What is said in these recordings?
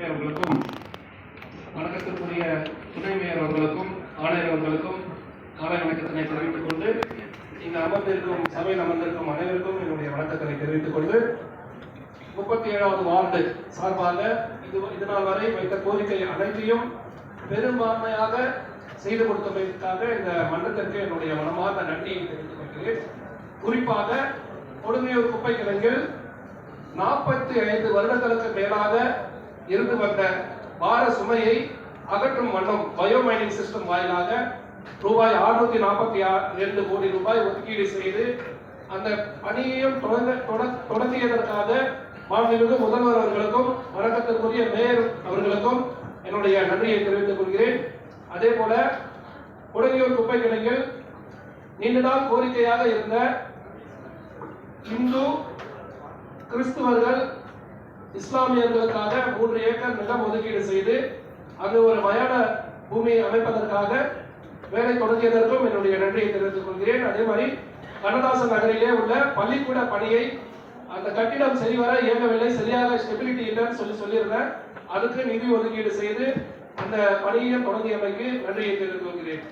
Mayor அவர்களுக்கும் வணக்கத்திற்குரிய துணை மேயர் அவர்களுக்கும் ஆணையர் அவர்களுக்கும் காலை வணக்கத்தினை தெரிவித்துக் கொண்டு இங்கு அமர்ந்திருக்கும் சபையில் அமர்ந்திருக்கும் அனைவருக்கும் என்னுடைய வணக்கத்தினை தெரிவித்துக் கொண்டு முப்பத்தி ஏழாவது வார்டு சார்பாக இது இதனால் வரை வைத்த கோரிக்கை அனைத்தையும் பெரும்பான்மையாக செய்து கொடுத்தமைக்காக இந்த மன்றத்திற்கு என்னுடைய மனமார்ந்த நன்றியை தெரிவித்துக் கொள்கிறேன். குறிப்பாக கொடுமையூர் குப்பை கிழங்கில் நாற்பத்தி ஐந்து வருடங்களுக்கு மேலாக இருந்து வந்த பார சுமையை அகற்றும் வண்ணம் பயோமைனிங் சிஸ்டம் வாயிலாக ரூபாய் அறுநூத்தி நாற்பத்தி இரண்டு கோடி ரூபாய் ஒதுக்கீடு செய்து அந்த பணியையும் தொடங்கியதற்காக மாண்புமிகு முதல்வர் அவர்களுக்கும் வணக்கத்திற்குரிய மேயர் அவர்களுக்கும் என்னுடைய நன்றியை தெரிவித்துக் கொள்கிறேன். அதே போல குடங்கியூர் குப்பை கிடங்கில் நீண்ட நாள் கோரிக்கையாக இருந்த இந்து கிறிஸ்துவர்கள் இஸ்லாமியர்களுக்காக மூன்று ஏக்கர் நிலம் ஒதுக்கீடு செய்து அங்கு ஒரு மயான பூமி அமைப்பதற்காக வேலை தொடங்கியதற்கும் என்னுடைய நன்றியை தெரிவித்துக் கொள்கிறேன். அதே மாதிரி கண்ணதாசன் நகரிலே உள்ள பள்ளிக்கூட பணியை அந்த கட்டிடம் சரிவர இயங்கவில்லை சரியாக ஸ்டெபிலிட்டி இல்லைன்னு சொல்லி சொல்லியிருந்தேன். அதுக்கு நிதி ஒதுக்கீடு செய்து அந்த பணியை தொடங்கியமைக்கு நன்றியை தெரிவித்துக் கொள்கிறேன்.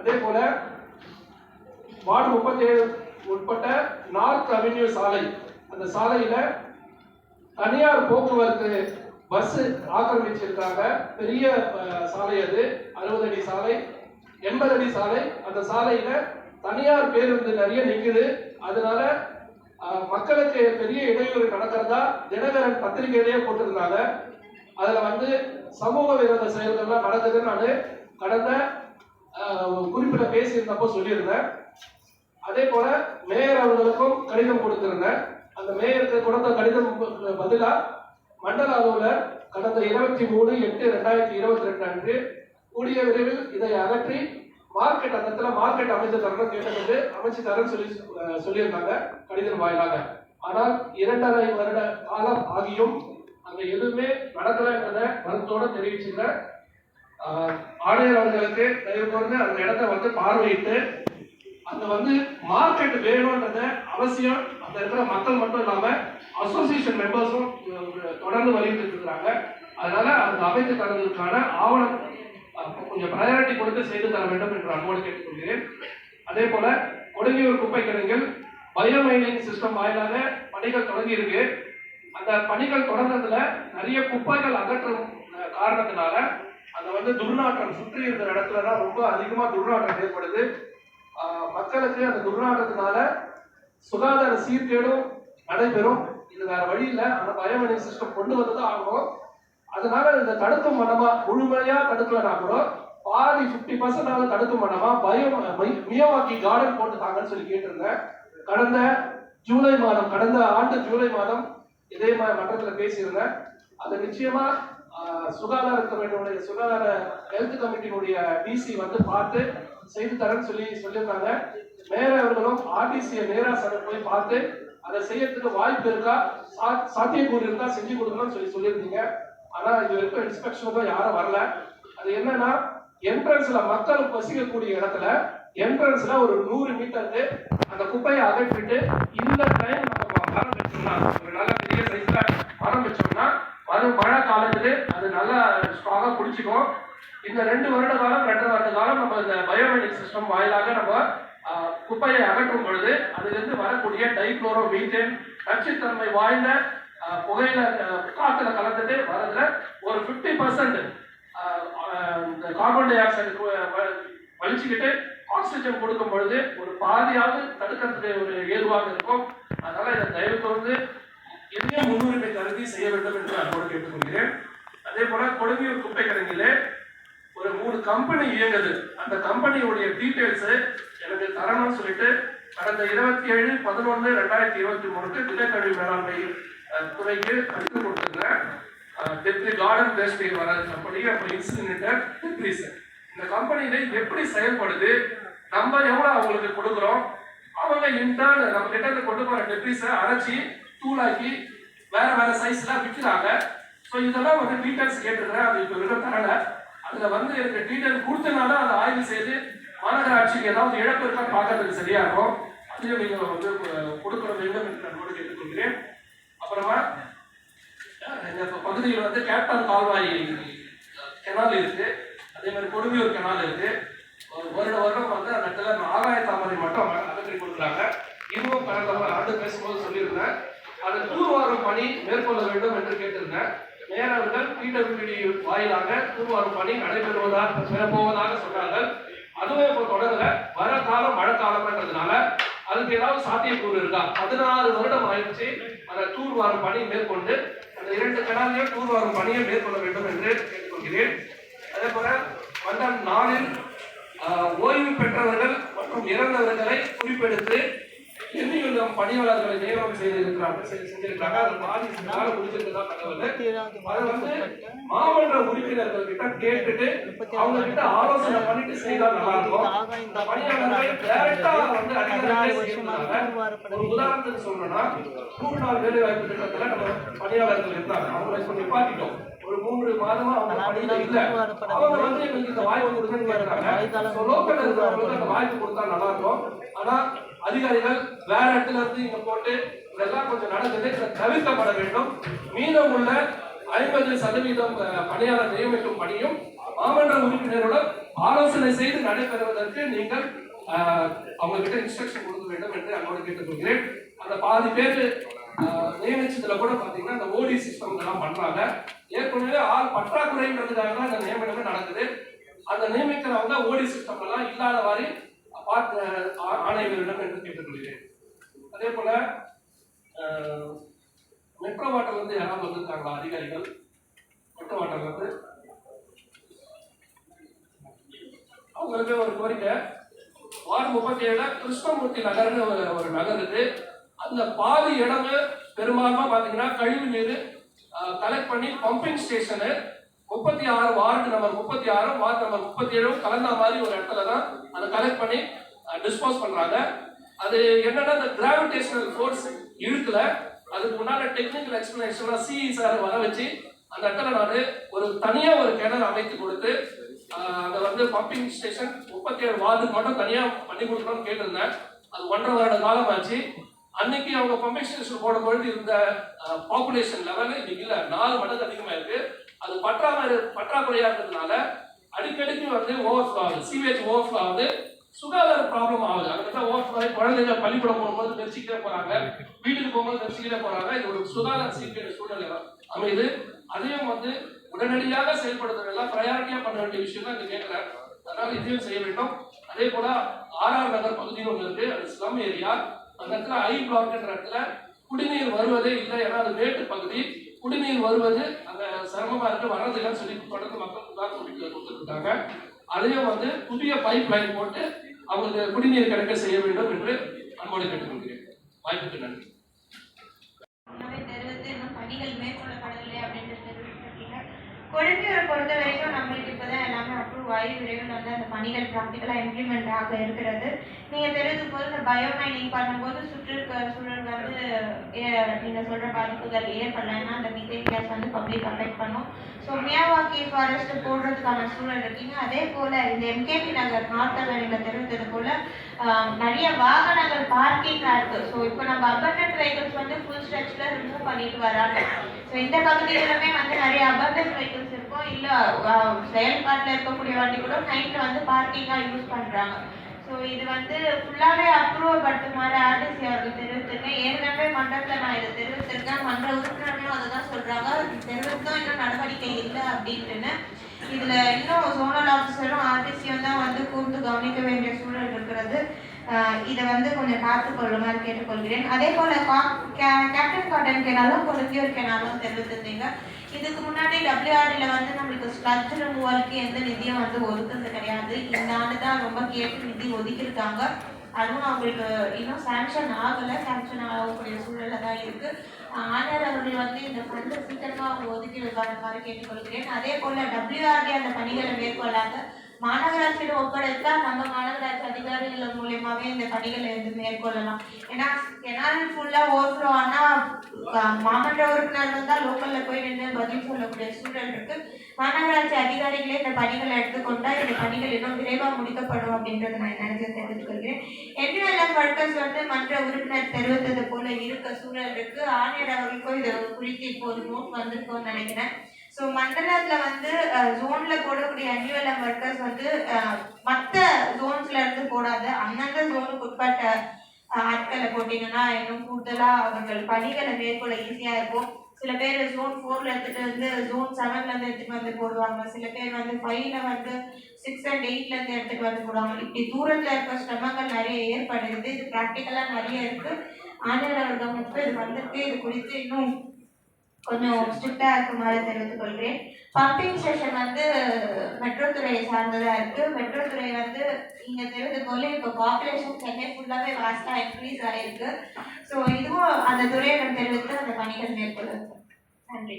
அதே போல வார்டு முப்பத்தி ஏழு உட்பட்ட நார்த் அவென்யூ சாலை அந்த சாலையில தனியார் போக்குவரத்து பஸ் ஆக்கிரமிச்சிருக்காங்க. பெரிய சாலை அது. அறுபது அடி சாலை எண்பது அடி சாலை. அந்த சாலையில தனியார் பேருந்து நிறைய நிக்குது. அதனால மக்களுக்கு பெரிய இடையூறு நடக்கிறதா தினகரன் பத்திரிகையிலேயே போட்டிருந்தாங்க. அதுல வந்து சமூக விரோத செயல்கள்லாம் நடக்குதுன்னு நான் கடந்த அஹ், குறிப்பிட்ட பேசியிருந்தப்போ சொல்லியிருந்தேன். அதே போல மேயர் அவர்களுக்கும் கடிதம் கொடுத்திருந்தேன். அந்த மேயருக்கு கொடுத்த கடிதம் பதிலா மண்டல அலுவலர் கடந்த இருபத்தி மூணு எட்டு ரெண்டாயிரத்தி இருபத்தி ரெண்டு அன்று கூடிய விரைவில் இதை அகற்றி மார்க்கெட் அந்த இடத்துல மார்க்கெட் அமைச்சு தரணும் கேட்டது அமைச்சு தரேன்னு சொல்லி சொல்லியிருந்தாங்க கடிதம் வாயிலாக. ஆனால் இரண்டரை வருட காலம் ஆகியும் அங்க எதுவுமே நடக்கலைன்றதை வருத்தோட தெரிவிச்சுக்கிறேன் ஆஹ் ஆணையர் அவர்களுக்கு தயவு கூர்ந்து அந்த இடத்த வந்து பார்வையிட்டு அங்க வந்து மார்க்கெட் வேணும்ன்றத அவசியம் அந்த இருக்கிற மக்கள் மட்டும் இல்லாமல் அசோசியேஷன் மெம்பர்ஸும் தொடர்ந்து வலியுறுத்தி இருக்கிறாங்க அதனால அந்த அமைத்து தரதுக்கான ஆவணம் கொஞ்சம் ப்ரையாரிட்டி கொடுத்து செய்து தர வேண்டும் என்று அன்போடு கேட்டுக்கொள்கிறேன். அதே போல கொடுங்கியூர் குப்பை கிடங்கில் பயோமைனிங் சிஸ்டம் வாயிலாக பணிகள் தொடங்கி இருக்கு. அந்த பணிகள் தொடர்ந்ததுல நிறைய குப்பைகள் அகற்றும் காரணத்தினால அங்க வந்து துர்நாற்றம் சுற்றி இருக்கிற இடத்துல தான் ரொம்ப அதிகமாக துர்நாற்றம் ஏற்படுது. மக்களுக்கு அந்த துர்நாற்றத்தினால சுகாதார சீர்கேடும் நடைபெறும். இது வேற வழி இல்லை. அந்த பயோமெனிக் சிஸ்டம் கொண்டு வந்து தான் ஆகணும். அதனால இந்த தடுக்கும் மனமா முழுமையா தடுக்கலனா கூட பாதி ஃபிஃப்டி பர்சன்ட் தடுக்கும் மனமா பயோ மியவாக்கி கார்டன் போட்டுட்டாங்கன்னு சொல்லி கேட்டிருந்தேன். கடந்த ஜூலை மாதம் கடந்த ஆண்டு ஜூலை மாதம் இதே மாதிரி மன்றத்தில் பேசியிருந்தேன். அது நிச்சயமா சுகாதார கமிட்டியுடைய சுகாதார ஹெல்த் கமிட்டியினுடைய டிசி வந்து பார்த்து செய்து தரேன்னு சொல்லி சொல்லியிருந்தாங்க. மேயர் அவர்களும் ஆர்டிசியை நேரா ச- போய் பார்த்து அதை செய்யறதுக்கு வாய்ப்பு இருக்கா? சா- சாத்தியக்கூறு இருந்தா செஞ்சு கொடுக்கணும்னு சொல்லி சொல்லியிருந்தீங்க. ஆனா இது வரைக்கும் இன்ஸ்பெக்ஷனுக்கும் யாரும் வரல. அது என்னன்னா என்ட்ரன்ஸ்ல மக்கள் வசிக்கக்கூடிய இடத்துல என்ட்ரன்ஸ்ல ஒரு நூறு மீட்டருக்கு அந்த குப்பையை அகற்றிட்டு இந்த டைம் நம்ம மரம் வச்சோம்னா ஒரு நல்ல பெரிய சைஸ்ல மரம் வச்சோம்னா மரம் மழை காலத்துக்கு அது நல்லா ஸ்ட்ராங்கா பிடிச்சிக்கும் இந்த ரெண்டு வருட காலம் ரெண்டு வருட காலம் நம்ம இந்த பயோமெட்ரிக் சிஸ்டம் வாயிலாக நம்ம குப்பையை அகற்றும் பொழுது அதிலிருந்து வரக்கூடிய டைக்ளோரோ மீத்தேன் நச்சுத்தன்மை வாய்ந்த புகையில ஆஹ், காத்துல கலந்துட்டு வரதுல ஒரு ஃபிஃப்டி பர்சன்ட் இந்த கார்பன் டை ஆக்சைடு வலிச்சுக்கிட்டு ஆக்சிஜன் கொடுக்கும் பொழுது ஒரு பாதியாவது தடுக்கிறதுக்கு ஒரு ஏதுவாக இருக்கும். அதனால இதை தயவு தொடர்ந்து இதையும் முன்னுரிமை கருதி செய்ய வேண்டும் என்று அன்போடு கேட்டுக்கொள்கிறேன். அதே போல கொடுமையூர் குப்பை கிடங்கிலே ஒரு மூணு கம்பெனி இயங்குது. அந்த கம்பெனியுடைய டீட்டெயில்ஸ் எனக்கு தரணும்னு சொல்லிட்டு கடந்த இருபத்தி ஏழு பதினொன்று ரெண்டாயிரத்தி இருபத்தி மூணுக்கு திடக்கழிவு மேலாண்மை துறைக்கு கடிதம் கொடுத்துருந்தேன் டெப்ரி கார்டன் பேஸ்ட்ரி வர கம்பெனி அப்புறம் இன்சிலிண்டர் டெப்ரிசன் இந்த கம்பெனியில எப்படி செயல்படுது? நம்ம எவ்வளோ அவங்களுக்கு கொடுக்குறோம்? அவங்க இன்டர்ன் நம்ம கிட்ட கொண்டு போகிற டெப்ரிஸை அரைச்சி தூளாக்கி வேற வேற சைஸ்லாம் விற்கிறாங்க ஸோ இதெல்லாம் வந்து டீட்டெயில்ஸ் கேட்டுருக்கேன் அது இப்போ விட தரலை. அதுல வந்து எனக்கு டீட்டெயில் கொடுத்தனால அதை ஆய்வு செய்து மாநகராட்சிக்கு ஏதாவது இழப்பு இருக்கா பார்க்கறதுக்கு சரியா இருக்கும். அதையும் நீங்க வந்து கொடுக்கற வேண்டும் என்று நான் கேட்டுக்கொள்கிறேன் அப்புறமா இந்த பகுதியில் வந்து கேப்டன் கால்வாய் கெனால் இருக்கு. அதே மாதிரி கொடுமையூர் கெனால் இருக்கு. ஒரு வருட வருடம் வந்து அந்த இடத்துல ஆகாய தாமரை மட்டும் அகற்றி கொடுக்குறாங்க. இதுவும் கடந்த ஆண்டு பேசும்போது சொல்லியிருந்தேன். அதை தூர்வாரும் பணி மேற்கொள்ள வேண்டும் என்று கேட்டிருந்தேன். மேயர்கள் பிடபிள்யூடி வாயிலாக தூர்வாரும் பணி நடைபெறுவதாக பெறப்போவதாக சொன்னார்கள் அதுவே இப்போ தொடரல வர காலம் மழை காலம்ன்றதுனால அதுக்கு ஏதாவது சாத்தியக்கூறு இருக்கா? பதினாறு வருடம் ஆயிடுச்சு. அந்த தூர்வாரும் பணி மேற்கொண்டு அந்த இரண்டு கடலையும் தூர்வாரும் பணியை மேற்கொள்ள வேண்டும் என்று கேட்டுக்கொள்கிறேன். அதே போல வந்த நாளில் ஓய்வு பெற்றவர்கள் மற்றும் இறந்தவர்களை குறிப்பெடுத்து எண்ணியுள்ள பணியாளர்களை நியமனம் செய்திருக்கிறார்கள். செஞ்சிருக்காங்க அது பாதி நாள் முடிச்சிருக்கதா தகவல்? அதை வந்து மாமன்ற உறுப்பினர்கள் கிட்ட கேட்டுட்டு அவங்க கிட்ட ஆலோசனை பண்ணிட்டு செய்தா நல்லா இருக்கும். இந்த பணியாளர்கள் டைரக்டா வந்து ஒரு உதாரணத்துக்கு சொல்லணும்னா நூறு நாள் வேலை வாய்ப்பு திட்டத்துல நம்ம பணியாளர்கள் இருந்தாங்க. அவங்களை நிப்பாட்டிட்டோம். ஒரு மூன்று மாதமா அவங்க பணியில இல்ல. அவங்க வந்து எங்களுக்கு இந்த வாய்ப்பு கொடுங்கன்னு கேட்கறாங்க. லோக்கல் இருக்கிறவங்களுக்கு அந்த வாய்ப்பு கொடுத்தா நல்லா இருக்கும். ஆனா அதிகாரிகள் வேற இடத்துல இருந்து இங்க போட்டு இதெல்லாம் கொஞ்சம் நடக்குது. இதை தவிர்க்கப்பட வேண்டும். மீதம் உள்ள ஐம்பது சதவீதம் பணியாளர் நியமிக்கும் பணியும் மாமன்ற உறுப்பினருடன் ஆலோசனை செய்து நடைபெறுவதற்கு நீங்கள் அவங்க கிட்ட இன்ஸ்ட்ரக்ஷன் கொடுக்க வேண்டும் என்று அன்போடு கேட்டுக்கொள்கிறேன். அந்த பாதி பேர் நியமிச்சதுல கூட பாத்தீங்கன்னா இந்த ஓடி சிஸ்டம் எல்லாம் பண்றாங்க ஏற்கனவே ஆள் பற்றாக்குறைங்கிறதுக்காக தான் இந்த நியமனமே நடக்குது. அந்த நியமிக்கிறவங்க ஓடி சிஸ்டம் எல்லாம் இல்லாத மாதிரி பார்த்து ஆணையர்களிடம் என்று கேட்டுக்கொள்கிறேன். அதே போல மெட்ரோ வாட்டர்ல இருந்து யாராவது வந்திருக்காங்களா? அதிகாரிகள்? மெட்ரோ வாட்டர்ல இருந்து? அவங்களுக்கு ஒரு கோரிக்கை. வார்டு முப்பத்தி ஏழு கிருஷ்ணமூர்த்தி நகர்னு ஒரு ஒரு நகர் இருக்கு. அந்த பாதி இடங்கள் பெரும்பாலுமா பாத்தீங்கன்னா கழிவு நீர் கலெக்ட் பண்ணி பம்பிங் ஸ்டேஷனு முப்பத்தி ஆறு வார்டு நம்பர் முப்பத்தி ஆறு வார்டு நம்பர் முப்பத்தி ஏழும் கலந்த மாதிரி ஒரு இடத்துல தான் அதை கலெக்ட் பண்ணி டிஸ்போஸ் பண்றாங்க. அது என்னன்னா அந்த கிராவிடேஷனல் ஃபோர்ஸ் இழுக்கல அதுக்கு முன்னாடி டெக்னிக்கல் எக்ஸ்பிளனேஷன்லாம் சிஇ சார் வர வச்சு அந்த இடத்துல நான் ஒரு தனியா ஒரு கிணறு அமைத்து கொடுத்து அதை வந்து பம்பிங் ஸ்டேஷன் முப்பத்தி ஏழு வார்டுக்கு மட்டும் தனியா பண்ணி கொடுக்கணும்னு கேட்டிருந்தேன். அது ஒன்றரை வருட காலம் ஆச்சு அன்னைக்கு அவங்க பம்பேஷன் ஸ்டேஷன் போடும்பொழுது இருந்த பாப்புலேஷன் லெவல் இன்னைக்கு இல்லை நாலு மடங்கு அதிகமாக இருக்கு. அது பற்றாம பற்றாக்குறையா இருக்கிறதுனால அடிக்கடிக்கு வந்து ஓவர்ஃப்ளோ ஆகுது. சீவேஜ் ஓவர்ஃப்ளோ ஆகுது. சுகாதார ப்ராப்ளம் ஆகுது. அதுக்கு ஓவர்ஃப்ளோ குழந்தைங்க பள்ளிக்கூடம் போகும்போது நெரிச்சிக்கிட்டே போறாங்க. வீட்டுக்கு போகும்போது நெரிச்சிக்கிட்டே போறாங்க. இது ஒரு சுகாதார சீக்கிர சூழ்நிலை அமையுது. அதையும் வந்து உடனடியாக செயல்படுத்துறதெல்லாம் ப்ரையாரிட்டியா பண்ண வேண்டிய விஷயம் தான் இங்க கேட்கிறேன். அதனால இதையும் செய்ய வேண்டும். அதே போல ஆர்ஆர் நகர் பகுதியில் ஒன்று இருக்கு. அது ஸ்லம் ஏரியா அந்த இடத்துல ஐ பிளாக்ன்ற இடத்துல குடிநீர் வருவதே இல்லை ஏன்னா அது மேட்டு பகுதி. குடிநீர் வருவது அந்த சிரமமா இருக்கு வர்றதில்லைன்னு சொல்லி தொடர்ந்து மக்கள் தான் சொல்லி கொடுத்துருக்காங்க. அதையும் வந்து புதிய பைப் லைன் போட்டு அவங்களுக்கு குடிநீர் கிடைக்க செய்ய வேண்டும் என்று அன்போடு கேட்டுக்கொள்கிறேன். வாய்ப்புக்கு நன்றி. கொழும்பியூரை பொறுத்த வரைக்கும் நம்மளுக்கு இப்போ தான் எல்லாமே அப்ரூவ் ஆகி விரைவில் வந்து அந்த பணிகள் ப்ராக்டிக்கலாக இம்ப்ளிமெண்ட் ஆக இருக்கிறது. நீங்கள் தெரிஞ்சு போது இந்த பயோமைனிங் பண்ணும்போது சுற்றுக்க சூழல் வந்து ஏ- சொல்கிற பாதிப்புகள் ஏற்படலைன்னா அந்த மீத்தேன் கேஸ் வந்து பப்ளிக் அஃபெக்ட் பண்ணும். ஸோ மியாவாக்கி ஃபாரஸ்ட் போடுறதுக்கான சூழல் இருக்கீங்க. அதே போல் இந்த எம்கேபி நகர் நார்த்தில் நீங்க தெரிவித்தது போல் நிறைய வாகனங்கள் பார்க்கிங்காக இருக்குது ஸோ இப்போ நம்ம அபண்டன்ட் வெஹிக்கிள்ஸ் வந்து ஃபுல் ஸ்ட்ரெச்சில் ரிமூவ் பண்ணிட்டு வராங்க. ஸோ இந்த பகுதியிலுமே வந்து நிறைய அபண்டன்ட் வெஹிக்கிள்ஸ் செயல்பாட்டில் இருக்கக்கூடிய வண்டி கூட நைட்டில் வந்து பார்க்கிங்காக யூஸ் பண்ணுறாங்க ஸோ இது வந்து ஃபுல்லாகவே அப்ரூவல் படுத்துமாறு ஆர்டிசி அவர்கள் தெரிவித்திருக்கேன் ஏற்கனவே மன்றத்தில் நான் இதை தெரிவித்திருக்கேன். மன்ற உறுப்பினர்களும் அதை தான் சொல்கிறாங்க தெரிவித்தும் இன்னும் நடவடிக்கை இல்லை அப்படின்ட்டுன்னு. இதில் இன்னும் சோனல் ஆஃபீஸரும் ஆர்டிசியும் தான் வந்து கூர்ந்து கவனிக்க வேண்டிய சூழல் இருக்கிறது. இதை வந்து கொஞ்சம் பார்த்து கொள்ளுமாறு கேட்டுக்கொள்கிறேன். அதே போல் கா- கேப்டன் காட்டன் கெனாலும் கொழும்பியூர் கெனாலும் தெரிவித்திருந்தீங்க. இதுக்கு முன்னாடி டபிள்யூஆர்டியில் வந்து நம்மளுக்கு ஸ்லட்ஜ் ரிமூவலுக்கு எந்த நிதியும் வந்து ஒதுக்குறது கிடையாது. இந்த ஆண்டு தான் ரொம்ப கேட்டு நிதி ஒதுக்கியிருக்காங்க. அதுவும் அவங்களுக்கு இன்னும் சாங்ஷன் ஆகலை. சாங்ஷன் ஆகக்கூடிய சூழல்ல தான் இருக்கு. ஆனர் அவர்கள் வந்து இந்த ஃபண்டு சீக்கிரமாக அவங்க ஒதுக்கி வைப்பாங்க மாதிரி கேட்டுக்கொள்கிறேன். அதே போல் டபிள்யூஆர்டி அந்த பணிகளை மேற்கொள்ளாங்க மாநகராட்சியிடம் ஒப்படைத்தா நம்ம மாநகராட்சி அதிகாரிகள் மூலியமாவே இந்த பணிகளை வந்து மேற்கொள்ளலாம். ஏன்னா கெனால் ஃபுல்லா ஓவர்ஃப்ளோ ஆனா மாமன்ற உறுப்பினர்கள் தான் லோக்கல்ல போய் நின்று பதில் சொல்லக்கூடிய சூழல் இருக்கு. மாநகராட்சி அதிகாரிகளே இந்த பணிகளை எடுத்துக்கொண்டா இந்த பணிகள் இன்னும் விரைவா முடிக்கப்படும் அப்படின்றத நான் நினைச்சு தெரிவித்துக்கொள்கிறேன் என்விஎல்எம் ஒர்க்கர்ஸ் வந்து மன்ற உறுப்பினர் தெரிவித்தது போல இருக்க சூழல் இருக்கு. ஆணையர் அவர்களுக்கும் இது குறித்து இப்போது நோட் வந்திருக்கோம்னு நினைக்கிறேன். ஸோ மண்டலத்தில் வந்து ஜோனில் போடக்கூடிய என்விஎல்எம் ஒர்க்கர்ஸ் வந்து மற்ற ஜோன்ஸ்ல இருந்து போடாத அந்தந்த ஜோனுக்கு உட்பட்ட ஆட்களை போட்டீங்கன்னா இன்னும் கூடுதலாக அவர்கள் பணிகளை மேற்கொள்ள ஈஸியாக இருக்கும். சில பேர் ஜோன் ஃபோர்ல எடுத்துட்டு வந்து ஜோன் செவன்ல இருந்து எடுத்துட்டு வந்து போடுவாங்க. சில பேர் வந்து ஃபைவ்ல வந்து சிக்ஸ் அண்ட் எயிட்ல இருந்து எடுத்துட்டு வந்து போடுவாங்க. இப்படி தூரத்துல இருக்க சிரமங்கள் நிறைய ஏற்படுது. இது ப்ராக்டிக்கலா நிறைய இருக்கு. ஆணையர் அவர்கள் இது வந்திருக்கு இது குறித்து இன்னும் கொஞ்சம் ஸ்ட்ரிக்டா இருக்குமாறு தெரிவித்துக் கொள்கிறேன். பம்பிங் ஸ்டேஷன் வந்து மெட்ரோ துறையை சார்ந்ததா இருக்கு. மெட்ரோ துறை வந்து நீங்க தெரிவது போல இப்போ பாப்புலேஷன் சென்னை ஃபுல்லாவே வாஸ்டா இன்க்ரீஸ் ஆயிருக்கு. ஸோ இதுவும் அந்த துறையிடம் தெரிவித்து அந்த பணிகள் மேற்கொள்ள நன்றி.